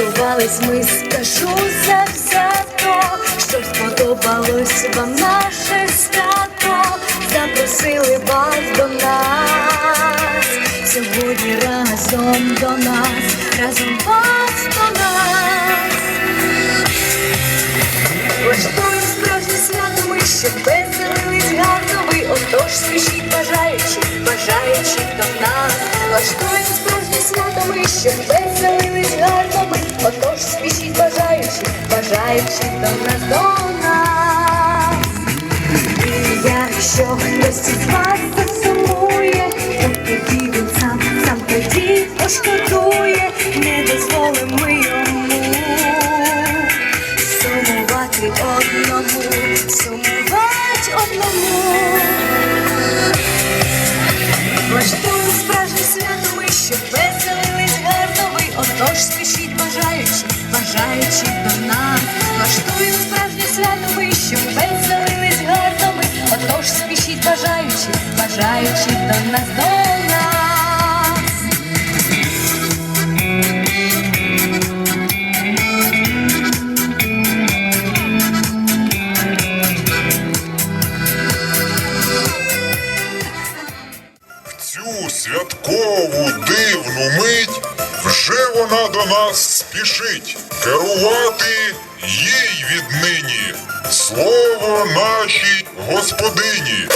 Готувались ми, скажу взято, щоб сподобалось вам наше свято, запросили вас до нас, сьогодні разом до нас, разом вас до нас. Влаштуємо справжнє свято ми, щоб веселились гарно ви, отож спішіть бажаючи, бажаючи до нас. Влаштуємо справжнє свято ми, щоб веселились гарно ми, отож спішіть бажаючи, бажаючи до нас, до нас. І якщо хтось із вас засумує, то тоді сам, сам тоді пошкодує, не дозволимо нас. Влаштуємо справжнє свято щоб веселились гарно ми, отож спішіть бажаючи, бажаючи до нас, до нас. Цю святкову дивну мить вже вона до нас спішить керувати їй віднині слово нашій господині.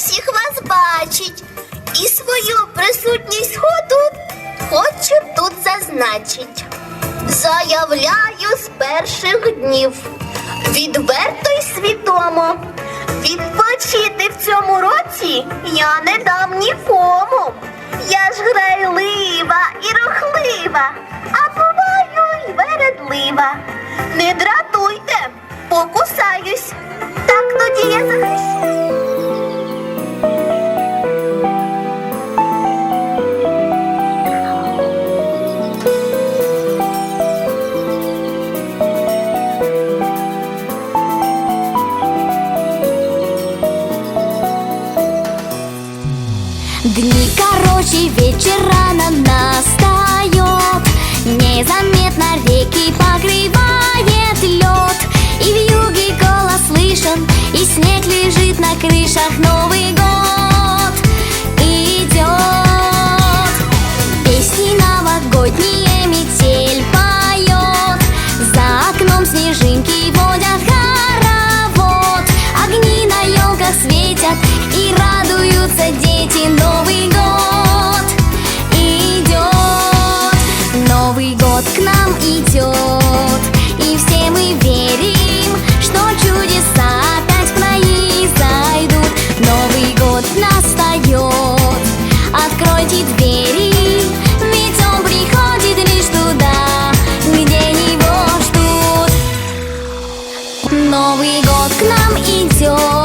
Всіх вас бачить. І свою присутність ходу хочу тут зазначить. Заявляю з перших днів. Відверто й свідомо. Відпочити в цьому році я не дам нікому. Я ж грайлива і рухлива, а буваю й вередлива. Не дратуйте, покусаюсь. Так тоді я захищу. Дни короче, вечера нам настает Незаметно реки Новый год к нам идет.